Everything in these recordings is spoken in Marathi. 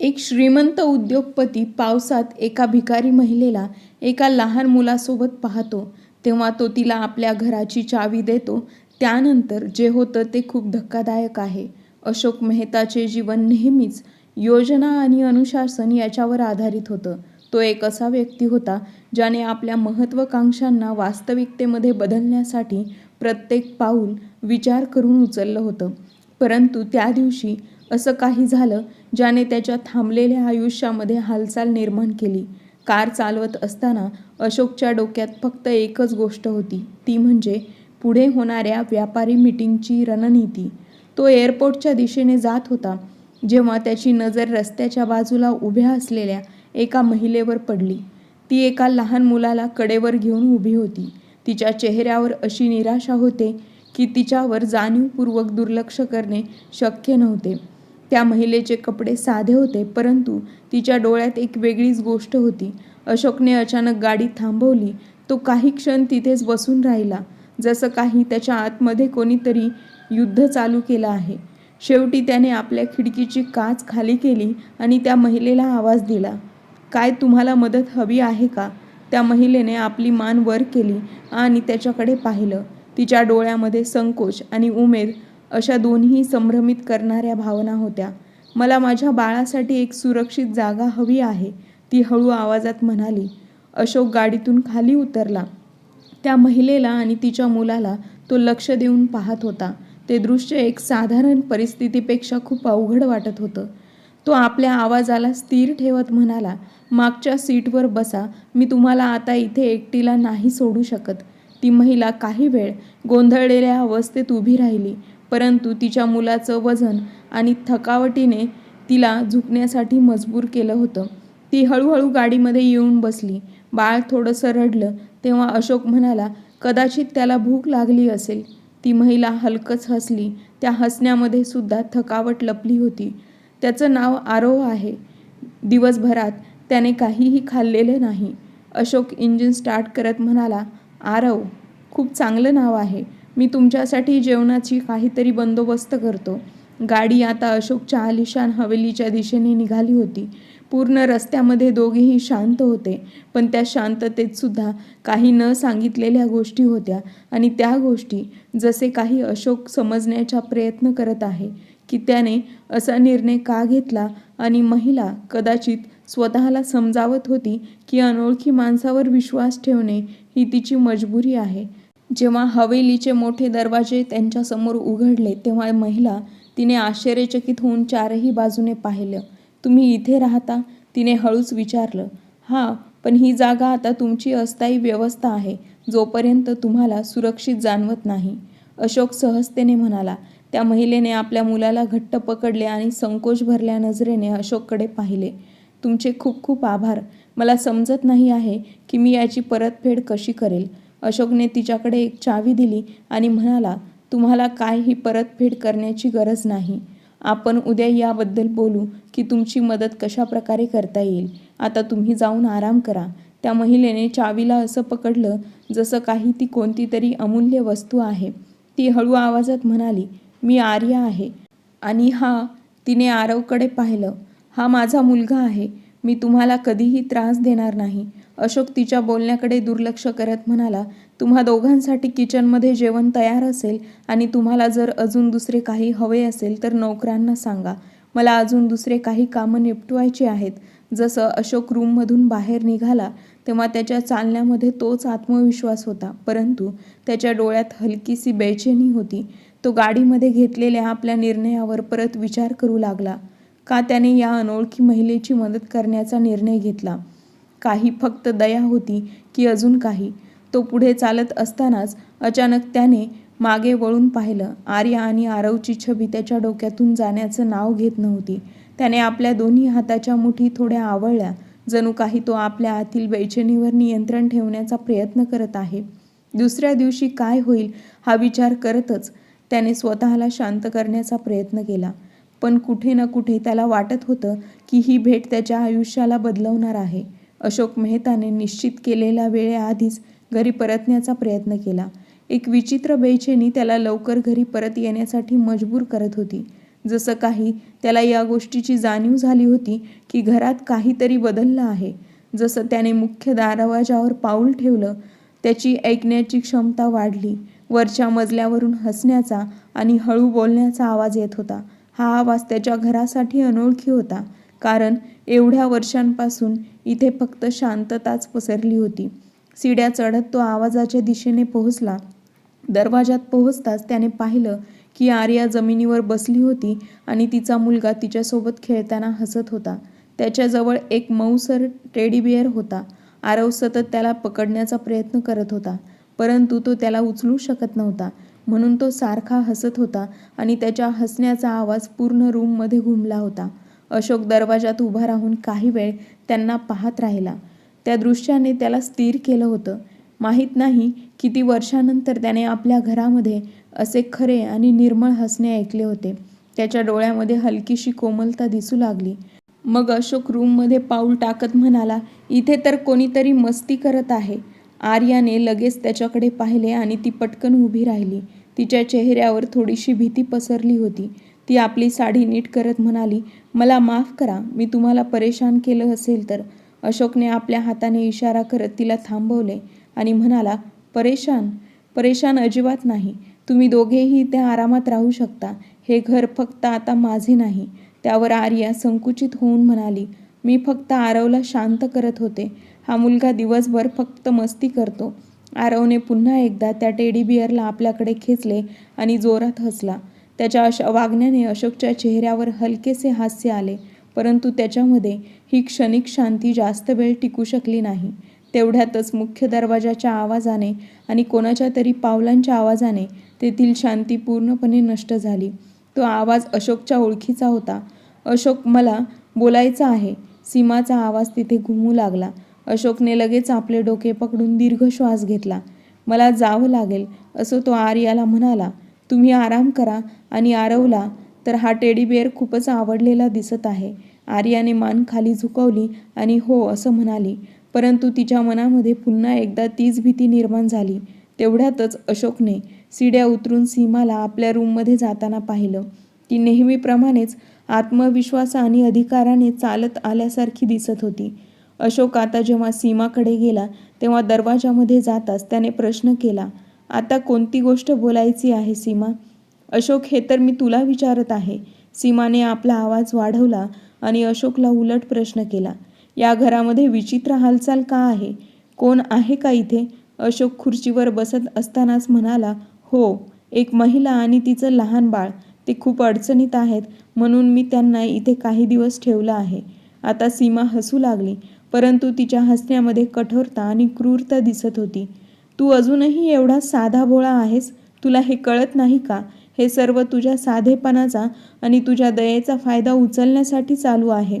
एक श्रीमंत उद्योगपती पावसात एका भिकारी महिलेला एका लहान मुलासोबत पाहतो. तेव्हा तो तिला आपल्या घराची चावी देतो. त्यानंतर जे होतं ते खूप धक्कादायक आहे. अशोक मेहताचे जीवन नेहमीच योजना आणि अनुशासन याच्यावर आधारित होतं. तो एक असा व्यक्ती होता ज्याने आपल्या महत्त्वाकांक्षांना वास्तविकतेमध्ये बदलण्यासाठी प्रत्येक पाऊल विचार करून उचललं होतं. परंतु त्या दिवशी असं काही झालं ज्याने त्याच्या थांबलेल्या आयुष्यामध्ये हालचाल निर्माण केली. कार चालवत असताना अशोकच्या डोक्यात फक्त एकच गोष्ट होती. ती म्हणजे पुढे होणाऱ्या व्यापारी मिटिंगची रणनीती. तो एअरपोर्टच्या दिशेने जात होता जेव्हा त्याची नजर रस्त्याच्या बाजूला उभ्या असलेल्या एका महिलेवर पडली. ती एका लहान मुलाला कडेवर घेऊन उभी होती. तिच्या चेहऱ्यावर अशी निराशा होते की तिच्यावर जाणीवपूर्वक दुर्लक्ष करणे शक्य नव्हते. त्या महिलेचे कपडे साधे होते परंतु तिच्या डोळ्यात एक वेगळीच गोष्ट होती. अशोकने अचानक गाडी थांबवली. तो काही क्षण तिथेच बसून राहिला जसं काही त्याच्या आतमध्ये कोणीतरी युद्ध चालू केलं आहे. शेवटी त्याने आपल्या खिडकीची काच खाली केली आणि त्या महिलेला आवाज दिला काय तुम्हाला मदत हवी आहे का? त्या महिलेने आपली मान वर केली आणि त्याच्याकडे पाहिलं. तिच्या डोळ्यामध्ये संकोच आणि उमेद अशा दोन्ही संभ्रमित करणाऱ्या भावना होत्या. मला माझ्या बाळासाठी एक सुरक्षित जागा हवी आहे ती हळू आवाजात म्हणाली. अशोक गाडीतून खाली उतरला. त्या महिलेला आणि तिच्या मुलाला तो लक्ष देऊन पाहत होता. ते दृश्य एक साधारण परिस्थितीपेक्षा खूप अवघड वाटत होतं. तो आपल्या आवाजाला स्थिर ठेवत म्हणाला मागच्या सीटवर बसा मी तुम्हाला आता इथे एकटीला नाही सोडू शकत. ती महिला काही वेळ गोंधळलेल्या अवस्थेत उभी राहिली. परंतु तिच्या मुलाचं वजन आणि थकावटीने तिला झुकण्यासाठी मजबूर केलं होतं. ती हळूहळू गाडीमध्ये येऊन बसली. बाळ थोडंसं रडलं तेव्हा अशोक म्हणाला कदाचित त्याला भूक लागली असेल. ती महिला हलकच हसली. त्या हसण्यामध्ये सुद्धा थकावट लपली होती. त्याचं नाव आरोह आहे. दिवसभरात त्याने काहीही खाल्लेले नाही. अशोक इंजिन स्टार्ट करत म्हणाला आरव खूप चांगलं नाव आहे. मी तुमच्यासाठी जेवणाची काहीतरी बंदोबस्त करतो. गाडी आता अशोकच्या आलिशान हवेलीच्या दिशेने निघाली होती. पूर्ण रस्त्यामध्ये दोघेही शांत होते पण त्या शांततेत सुद्धा काही न सांगितलेल्या गोष्टी होत्या आणि त्या गोष्टी जसे काही अशोक समजण्याचा प्रयत्न करत आहे की त्याने असा निर्णय का घेतला आणि महिला कदाचित स्वतःला समजावत होती की अनोळखी माणसावर विश्वास ठेवणे ही तिची मजबुरी आहे. जेव्हा हवेलीचे मोठे दरवाजे त्यांच्यासमोर उघडले तेव्हा महिला तिने आश्चर्यचकित होऊन चारही बाजूने पाहिलं. तुम्ही इथे राहता? तिने हळूच विचारलं. हां पण ही जागा आता तुमची अस्थायी व्यवस्था आहे जोपर्यंत तुम्हाला सुरक्षित जाणवत नाही. अशोक सहजतेने म्हणाला. त्या महिलेने आपल्या मुलाला घट्ट पकडले आणि संकोच भरल्या नजरेने अशोककडे पाहिले. तुमचे खूप खूप आभार. मला समजत नाही आहे की मी याची परतफेड कशी करेल. अशोकने तिच्याकडे एक चावी दिली आणि म्हणाला तुम्हाला काहीही परतफेड करण्याची गरज नाही. आपण उद्या याबद्दल बोलू की तुमची मदत कशा प्रकारे करता येईल. आता तुम्ही जाऊन आराम करा. त्या महिलेने चावीला असं पकडलं जसं काही ती कोणती तरी अमूल्य वस्तू आहे. ती हळू आवाजात म्हणाली मी आर्या आहे. आणि हा तिने आरवकडे पाहिलं हा माझा मुलगा आहे. मी तुम्हाला कधीही त्रास देणार नाही. अशोक तिच्या बोलण्याकडे दुर्लक्ष करत म्हणाला तुम्हा दोघांसाठी किचनमध्ये जेवण तयार असेल आणि तुम्हाला जर अजून दुसरे काही हवे असेल तर नोकरांना सांगा. मला अजून दुसरे काही कामं निपटवायची आहेत जसं अशोक रूममधून बाहेर निघाला तेव्हा त्याच्या चालण्यामध्ये तोच आत्मविश्वास होता. परंतु त्याच्या डोळ्यात हलकीशी बेचैनी होती. तो गाडीमध्ये घेतलेल्या आपल्या निर्णयावर परत विचार करू लागला. का त्याने या अनोळखी महिलेची मदत करण्याचा निर्णय घेतला? काही फक्त दया होती की अजून काही. तो पुढे चालत असतानाच अचानक त्याने मागे वळून पाहिलं. आर्या आणि आरवची छबी त्याच्या डोक्यातून जाण्याचं नाव घेत नव्हती. त्याने आपल्या दोन्ही हाताच्या मुठी थोड्या आवळल्या. जणू काही तो आपल्या आतील बेचैनीवर नियंत्रण ठेवण्याचा प्रयत्न करत आहे. दुसऱ्या दिवशी काय होईल हा विचार करतच त्याने स्वतःला शांत करण्याचा प्रयत्न केला. पण कुठे ना कुठे त्याला वाटत होतं की ही भेट त्याच्या आयुष्याला बदलवणार आहे. अशोक मेहताने निश्चित केलेल्या वेळेआधीच घरी परतण्याचा प्रयत्न केला. एक विचित्र बेचैनी त्याला लवकर घरी परत येण्यासाठी मजबूर करत होती. जसं काही त्याला या गोष्टीची जाणीव झाली होती की घरात काहीतरी बदललं आहे. जसं त्याने मुख्य दरवाजावर पाऊल ठेवलं त्याची ऐकण्याची क्षमता वाढली वरच्या मजल्यावरून हसण्याचा आणि हळू बोलण्याचा आवाज येत होता. हा आवाज त्याच्या घरासाठी अनोळखी होता कारण एवढ्या वर्षांपासून इथे फक्त शांतताच पसरली होती. सिड्या चढत तो आवाजाच्या दिशेने पोहोचला. दरवाजात पोहोचताच त्याने पाहिलं की आर्या जमिनीवर बसली होती आणि तिचा मुलगा तिच्यासोबत खेळताना हसत होता. त्याच्याजवळ एक मऊसर टेडी बिअर होता. आरव सतत त्याला पकडण्याचा प्रयत्न करत होता परंतु तो त्याला उचलू शकत नव्हता. म्हणून तो सारखा हसत होता आणि त्याच्या हसण्याचा आवाज पूर्ण रूममध्ये घुमला होता. अशोक दरवाजात उभा राहून काही वेळ त्यांना पाहत राहिला. त्या दृश्याने त्याला स्थिर केलं होतं. माहीत नाही किती वर्षानंतर त्याने आपल्या घरामध्ये असे खरे आणि निर्मळ हसणे ऐकले होते. त्याच्या डोळ्यामध्ये हलकीशी कोमलता दिसू लागली. मग अशोक रूममध्ये पाऊल टाकत म्हणाला इथे तर कोणीतरी मस्ती करत आहे. आर्याने लगेच त्याच्याकडे पाहिले आणि ती पटकन उभी राहिली. तिच्या चेहऱ्यावर थोडीशी भीती पसरली होती. ती आपली साडी नीट करत म्हणाली मला माफ करा मी तुम्हाला परेशान केलं असेल तर. अशोकने आपल्या हाताने इशारा करत तिला थांबवले आणि म्हणाला परेशान परेशान अजिबात नाही. तुम्ही दोघेही इथे आरामात राहू शकता. हे घर फक्त आता माझे नाही. त्यावर आर्या संकुचित होऊन म्हणाली मी फक्त आरवला शांत करत होते. हा मुलगा दिवसभर फक्त मस्ती करतो. आरवने पुन्हा एकदा त्या टेडी बिअरला आपल्याकडे खेचले आणि जोरात हसला. त्याच्या अशा वागण्याने अशोकच्या चेहऱ्यावर हलकेसे हास्य आले. परंतु त्याच्यामध्ये ही क्षणिक शांती जास्त वेळ टिकू शकली नाही. तेवढ्यातच मुख्य दरवाजाच्या आवाजाने आणि कोणाच्या तरी पावलांच्या आवाजाने तेथील शांती पूर्णपणे नष्ट झाली. तो आवाज अशोकच्या ओळखीचा होता. अशोक मला बोलायचं आहे. सीमाचा आवाज तिथे घुमू लागला. अशोकने लगेच आपले डोके पकडून दीर्घ श्वास घेतला. मला जावं लागेल असं तो आर्याला म्हणाला. तुम्ही आराम करा आणि आरवला तर हा टेडी बेअर खूपच आवडलेला दिसत आहे. आर्याने मान खाली झुकवली आणि हो असं म्हणाली. परंतु तिच्या मनामध्ये पुन्हा एकदा तीच भीती निर्माण झाली. तेवढ्यातच अशोकने सिड्या उतरून सीमाला आपल्या रूममध्ये जाताना पाहिलं. ती नेहमीप्रमाणेच आत्मविश्वास आणि अधिकाराने चालत आल्यासारखी दिसत होती. अशोक आता जेव्हा सीमाकडे गेला तेव्हा दरवाजामध्ये जाताच त्याने प्रश्न केला आता कोणती गोष्ट बोलायची आहे सीमा? अशोक हे तर मी तुला विचारत आहे. सीमाने आपला आवाज वाढवला आणि अशोकला उलट प्रश्न केला. या घरामध्ये विचित्र हालचाल का आहे? कोण आहे का इथे? अशोक खुर्चीवर बसत असतानाच म्हणाला हो एक महिला आणि तिचं लहान बाळ. ते खूप अडचणीत आहेत म्हणून मी त्यांना इथे काही दिवस ठेवलं आहे. आता सीमा हसू लागली परंतु तिच्या हसण्यामध्ये कठोरता आणि क्रूरता दिसत होती. तू अजूनही एवढा साधा भोळा आहेस? तुला हे कळत नाही का? हे सर्व तुझ्या साधेपणाचा आणि तुझ्या दयेचा फायदा उचलण्यासाठी चालू आहे.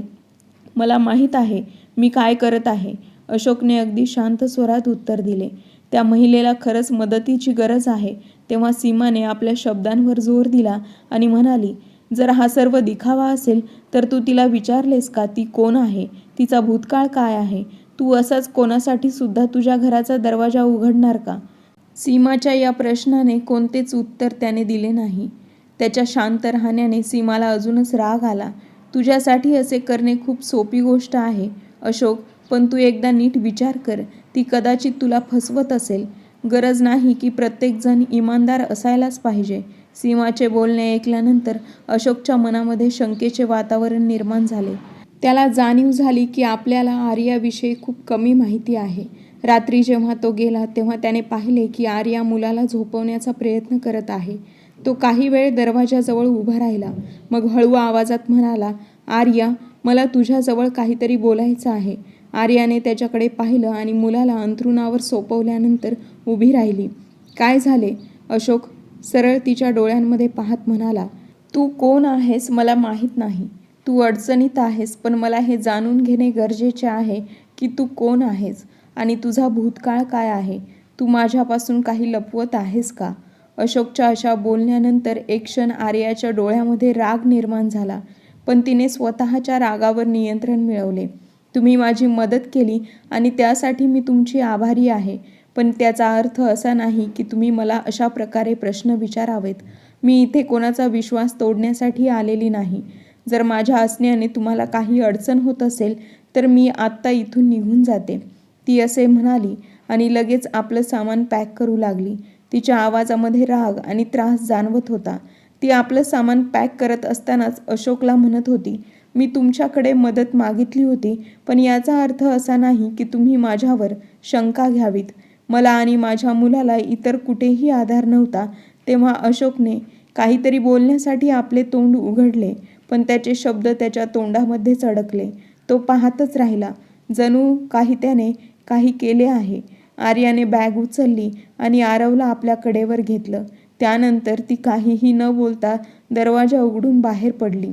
मला माहीत आहे मी काय करत आहे? अशोकने अगदी शांत स्वरात उत्तर दिले. त्या महिलेला खरंच मदतीची गरज आहे. तेव्हा सीमाने आपल्या शब्दांवर जोर दिला आणि म्हणाली जर हा सर्व दिखावा असेल तर तू तिला विचारलेस का ती कोण आहे? तिचा भूतकाळ काय आहे? तू असाच कोणासाठी सुद्धा तुझ्या घराचा दरवाजा उघडणार का? सीमाच्या या प्रश्नाने कोणतेच उत्तर त्याने दिले नाही. त्याच्या शांत राहण्याने सीमाला अजूनच राग आला. तुझ्यासाठी असे करणे खूप सोपी गोष्ट आहे अशोक पण तू एकदा नीट विचार कर. ती कदाचित तुला फसवत असेल. गरज नाही की प्रत्येकजण इमानदार असायलाच पाहिजे. सीमाचे बोलणे ऐकल्यानंतर अशोकच्या मनामध्ये शंकेचे वातावरण निर्माण झाले. त्याला जाणीव झाली की आपल्याला आर्याविषयी खूप कमी माहिती आहे. रात्री जेव्हा तो गेला तेव्हा त्याने पाहिले की आर्या मुलाला झोपवण्याचा प्रयत्न करत आहे. तो काही वेळ दरवाजाजवळ उभा राहिला. मग हळू आवाजात म्हणाला आर्या मला तुझ्याजवळ काहीतरी बोलायचं आहे. आर्याने त्याच्याकडे पाहिलं आणि मुलाला अंथरुणावर सोपवल्यानंतर उभी राहिली. काय झाले? अशोक सरळ तिच्या डोळ्यांमध्ये पाहत म्हणाला तू कोण आहेस मला माहीत नाही. तू अडचणीत आहेस पण मला हे जाणून घेणे गरजेचे आहे की तू कोण आहेस आणि तुझा भूतकाळ काय आहे? तू माझ्यापासून काही लपवत आहेस का? अशोकच्या अशा बोलण्यानंतर एक क्षण आर्याच्या डोळ्यामध्ये राग निर्माण झाला पण तिने स्वतःच्या रागावर नियंत्रण मिळवले. तुम्ही माझी मदत केली आणि त्यासाठी मी तुमची आभारी आहे पण त्याचा अर्थ असा नाही की तुम्ही मला अशा प्रकारे प्रश्न विचारावेत. मी इथे कोणाचा विश्वास तोडण्यासाठी आलेली नाही. जर माझ्या असण्याने तुम्हाला काही अडचण होत असेल तर मी आत्ता इथून निघून जाते. ती असे म्हणाली आणि लगेच आपलं सामान पॅक करू लागली. तिच्या आवाजामध्ये राग आणि त्रास जाणवत होता. ती आपलं सामान पॅक करत असतानाच अशोकला म्हणत होती मी तुमच्याकडे मदत मागितली होती पण याचा अर्थ असा नाही की तुम्ही माझ्यावर शंका घ्यावीत. मला आणि माझ्या मुलाला इतर कुठेही आधार नव्हता तेव्हा अशोकने काहीतरी बोलण्यासाठी आपले तोंड उघडले. पण त्याचे शब्द त्याच्या तोंडामध्येच अडकले तो पाहतच राहिला जणू काही त्याने काही केले आहे. आर्याने बॅग उचलली आणि आरवला आपल्या कडेवर घेतलं. त्यानंतर ती काहीही न बोलता दरवाजा उघडून बाहेर पडली.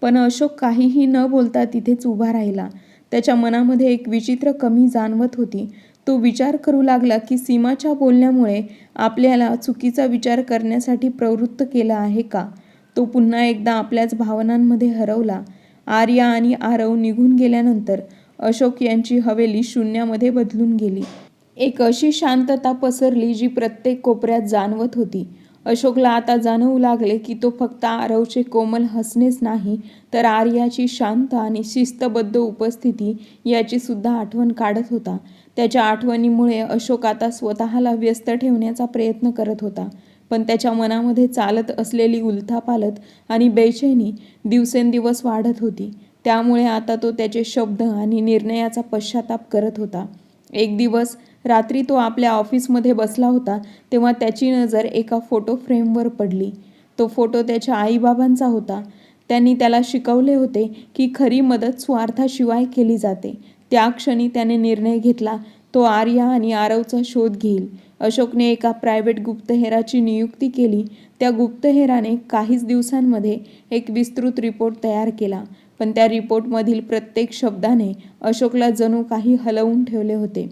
पण अशोक काहीही न बोलता तिथेच उभा राहिला. त्याच्या मनामध्ये एक विचित्र कमी जाणवत होती. तो विचार करू लागला की सीमाच्या बोलण्यामुळे आपल्याला चुकीचा विचार करण्यासाठी प्रवृत्त केला आहे का? तो पुन्हा एकदा आपल्याच भावनांमध्ये हरवला. आर्या आणि आरव निघून गेल्यानंतर अशोक यांची हवेली शून्यामध्ये बदलून गेली. एक अशी शांतता पसरली जी प्रत्येक कोपऱ्यात जाणवत होती. अशोकला आता जाणवू लागले की तो फक्त आरवचे कोमल हसणेच नाही तर आर्याची शांत आणि शिस्तबद्ध उपस्थिती याची सुद्धा आठवण काढत होता. त्याच्या आठवणीमुळे अशोक आता स्वतःला व्यस्त ठेवण्याचा प्रयत्न करत होता. पण त्याच्या मनामध्ये चालत असलेली उलथापालत आणि बेचैनी दिवसेंदिवस वाढत होती. त्यामुळे आता तो त्याचे शब्द आणि निर्णयाचा पश्चाताप करत होता. एक दिवस रात्री तो आपल्या ऑफिसमध्ये बसला होता तेव्हा त्याची नजर एका फोटो फ्रेमवर पडली. तो फोटो त्याच्या आईबाबांचा होता. त्यांनी त्याला शिकवले होते की खरी मदत स्वार्थाशिवाय केली जाते. त्या क्षणी त्याने निर्णय घेतला. तो आर्या आणि आरवचा शोध घेईल. अशोकने एका प्रायव्हेट गुप्तहेराची नियुक्ती केली. त्या गुप्तहेराने काहीच दिवसांमध्ये एक विस्तृत रिपोर्ट तयार केला. पण त्या रिपोर्टमधील प्रत्येक शब्दाने अशोकला जणू काही हलवून ठेवले होते.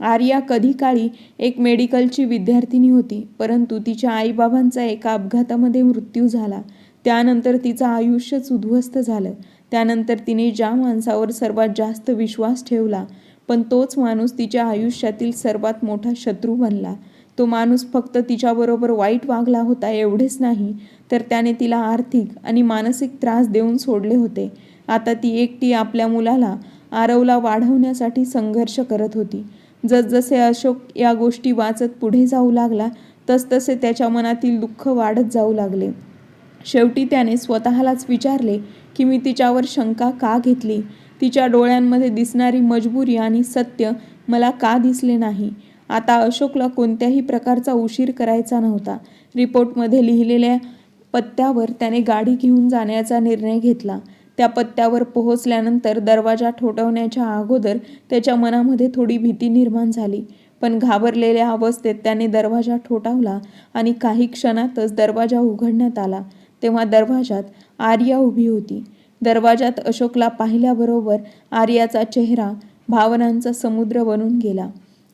आर्या कधी काळी एक मेडिकलची विद्यार्थिनी होती परंतु तिच्या आईबाबांचा एका अपघातामध्ये मृत्यू झाला. त्यानंतर तिचं आयुष्यच उद्ध्वस्त झालं. त्यानंतर तिने ज्या माणसावर सर्वात जास्त विश्वास ठेवला पण तोच माणूस तिच्या आयुष्यातील सर्वात मोठा शत्रू बनला. तो माणूस फक्त तिच्याबरोबर वाईट वागला होता एवढेच नाही तर त्याने तिला आर्थिक आणि मानसिक त्रास देऊन सोडले होते. आता ती एकटी आपल्या मुलाला आरवला वाढवण्यासाठी संघर्ष करत होती. जसजसे अशोक या गोष्टी वाचत पुढे जाऊ लागला तसतसे त्याच्या मनातील दुःख वाढत जाऊ लागले. शेवटी त्याने स्वतःलाच विचारले की मी तिच्यावर शंका का घेतली? तिच्या डोळ्यांमध्ये दिसणारी मजबुरी आणि सत्य मला का दिसले नाही? आता अशोकला कोणत्याही प्रकारचा उशीर करायचा नव्हता. रिपोर्टमध्ये लिहिलेल्या पत्त्यावर त्याने गाडी घेऊन जाण्याचा निर्णय घेतला. त्या पत्त्यावर पोहोचल्यानंतर दरवाजा ठोठवण्याच्या अगोदर त्याच्या मनामध्ये थोडी भीती निर्माण झाली. पण घाबरलेल्या अवस्थेत त्याने दरवाजा ठोठावला आणि काही क्षणातच दरवाजा उघडण्यात आला. तेव्हा दरवाजात आर्या उभी होती. दरवाजात अशोकला पाहिल्याबरोबर आर्याचा चेहरा भावनांचा समुद्र बनून गेला.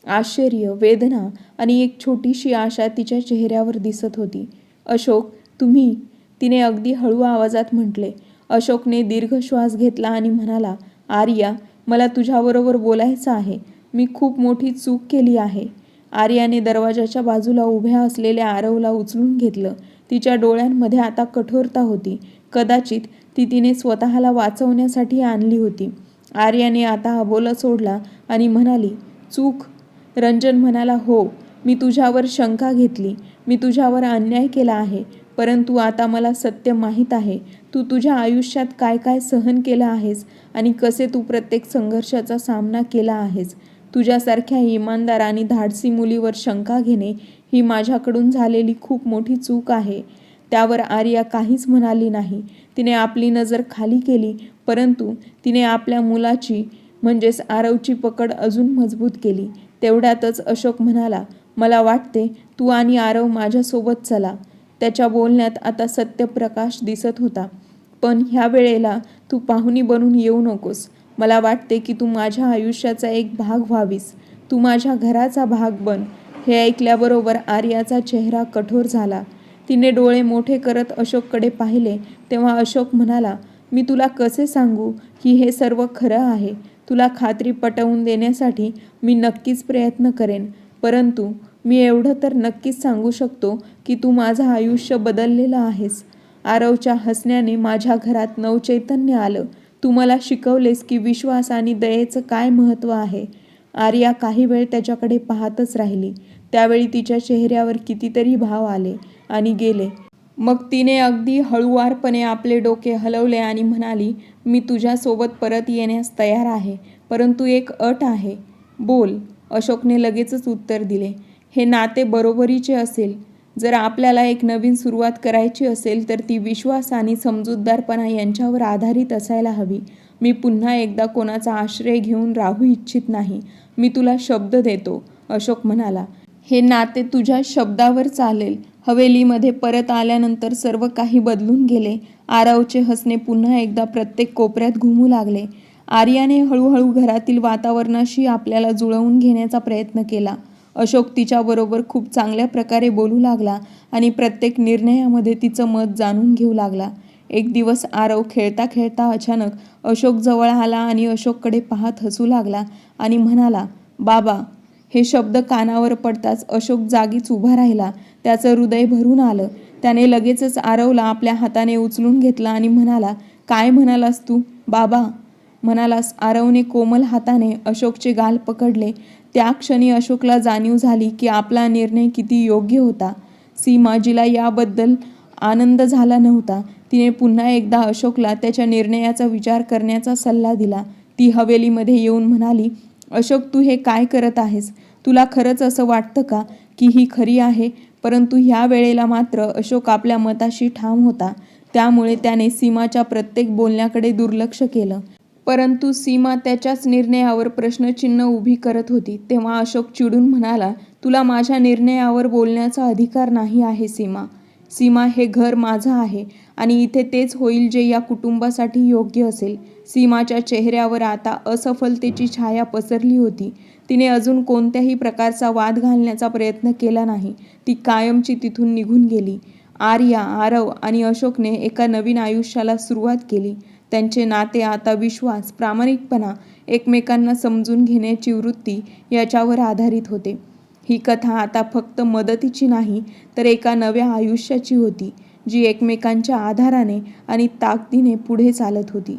आश्चर्य वेदना आणि एक छोटीशी आशा तिच्या चेहऱ्यावर दिसत होती. अशोक तुम्ही तिने अगदी हळू आवाजात म्हटले. अशोकने दीर्घ श्वास घेतला आणि म्हणाला आर्या मला तुझ्याबरोबर बोलायचं आहे. मी खूप मोठी चूक केली आहे आर्याने दरवाजाच्या बाजूला उभ्या असलेल्या आरवला उचलून घेतलं. तिच्या डोळ्यांमध्ये आता कठोरता होती. कदाचित ती तिने स्वतःला वाचवण्यासाठी आणली होती. आर्याने आता अबोला सोडला आणि म्हणाली चूक. रंजन म्हणाला हो मी तुझ्यावर शंका घेतली. मी तुझ्यावर अन्याय केला आहे. परंतु आता मला सत्य माहीत आहे. तू तुझ्या आयुष्यात काय काय सहन केलं आहेस आणि कसे तू प्रत्येक संघर्षाचा सामना केला आहेस? तुझ्यासारख्या इमानदार आणि धाडसी मुलीवर शंका घेणे ही माझ्याकडून झालेली खूप मोठी चूक आहे. त्यावर आर्या काहीच म्हणाली नाही. तिने आपली नजर खाली केली परंतु तिने आपल्या मुलाची म्हणजेच आरवची पकड अजून मजबूत केली. तेवढ्यातच अशोक म्हणाला मला वाटते तू आणि आरव माझ्यासोबत चला त्याच्या बोलण्यात आता सत्यप्रकाश दिसत होता. पण ह्या वेळेला तू पाहुणी बनून येऊ नकोस. मला वाटते की तू माझ्या आयुष्याचा एक भाग व्हावीस. तू माझ्या घराचा भाग बन. हे ऐकल्याबरोबर आर्याचा चेहरा कठोर झाला. तिने डोळे मोठे करत अशोककडे पाहिले. तेव्हा अशोक म्हणाला मी तुला कसे सांगू की हे सर्व खरं आहे? तुला खात्री पटवून देण्यासाठी मी नक्कीच प्रयत्न करेन. परंतु मी एवढं तर नक्कीच सांगू शकतो की तू माझं आयुष्य बदललेलं आहेस. आरवच्या हसण्याने माझ्या घरात नवचैतन्य आलं. तू मला शिकवलेस की विश्वास आणि दयेचं काय महत्त्व आहे. आर्या काही वेळ त्याच्याकडे पाहतच राहिली. त्यावेळी तिच्या चेहऱ्यावर कितीतरी भाव आले. आणि गेले. मग तिने अगदी हळुवारपणे आपले डोके हलवले आणि म्हणाली मी तुझ्यासोबत परत येण्यास तयार आहे परंतु एक अट आहे. बोल. अशोकने लगेचच उत्तर दिले हे नाते बरोबरीचे असेल. जर आपल्याला एक नवीन सुरुवात करायची असेल तर ती विश्वास आणि समजूतदारपणा यांच्यावर आधारित असायला हवी. मी पुन्हा एकदा कोणाचा आश्रय घेऊन राहू इच्छित नाही. मी तुला शब्द देतो. अशोक म्हणाला हे नाते तुझ्या शब्दावर चालेल. हवेलीमध्ये परत आल्यानंतर सर्व काही बदलून गेले. आरावचे हसणे पुन्हा एकदा प्रत्येक कोपऱ्यात घुमू लागले. आर्याने हळूहळू घरातील वातावरणाशी आपल्याला जुळवून घेण्याचा प्रयत्न केला. अशोक तिच्याबरोबर खूप चांगल्या प्रकारे बोलू लागला आणि प्रत्येक निर्णयामध्ये तिचं मत जाणून घेऊ लागला. एक दिवस आरव खेळता खेळता अचानक अशोक जवळ आला आणि अशोककडे पाहत हसू लागला आणि म्हणाला बाबा हे शब्द कानावर पडताच अशोक जागीच उभा राहिला. त्याचं हृदय भरून आलं. त्याने लगेचच आरवला आपल्या हाताने उचलून घेतला आणि म्हणाला काय म्हणालास तू? बाबा. म्हणालास आरवने कोमल हाताने अशोकचे गाल पकडले. त्या क्षणी अशोकला जाणीव झाली की आपला निर्णय किती योग्य होता. सीमाजीला याबद्दल आनंद झाला नव्हता. तिने पुन्हा एकदा अशोकला त्याच्या निर्णयाचा विचार करण्याचा सल्ला दिला. ती हवेलीमध्ये येऊन म्हणाली अशोक तू हे काय करत आहेस? तुला खरंच असं वाटतं का की ही खरी आहे? परंतु ह्या वेळेला मात्र अशोक आपल्या मताशी ठाम होता. त्यामुळे त्याने सीमाच्या प्रत्येक बोलण्याकडे दुर्लक्ष केलं. परंतु सीमा त्याच्याच निर्णयावर प्रश्नचिन्ह उभी करत होती. तेव्हा अशोक चिडून म्हणाला तुला माझ्या निर्णयावर बोलण्याचा अधिकार नाही आहे सीमा. सीमा हे घर माझं आहे आणि इथे तेच होईल जे या कुटुंबासाठी योग्य असेल. सीमाच्या चेहऱ्यावर आता असफलतेची छाया पसरली होती. तिने अजून कोणत्याही प्रकारचा वाद घालण्याचा प्रयत्न केला नाही. ती कायमची तिथून निघून गेली. आर्या आरव आणि अशोकने एका नवीन आयुष्याला सुरुवात केली. त्यांचे नाते आता विश्वास प्रामाणिकपणा एकमेकांना समजून घेण्याची वृत्ती याच्यावर आधारित होते. ही कथा आता फक्त मदतीची नाही तर एका नव्या आयुष्याची होती जी एकमेकांच्या आधाराने आणि ताकदीने पुढे चालत होती.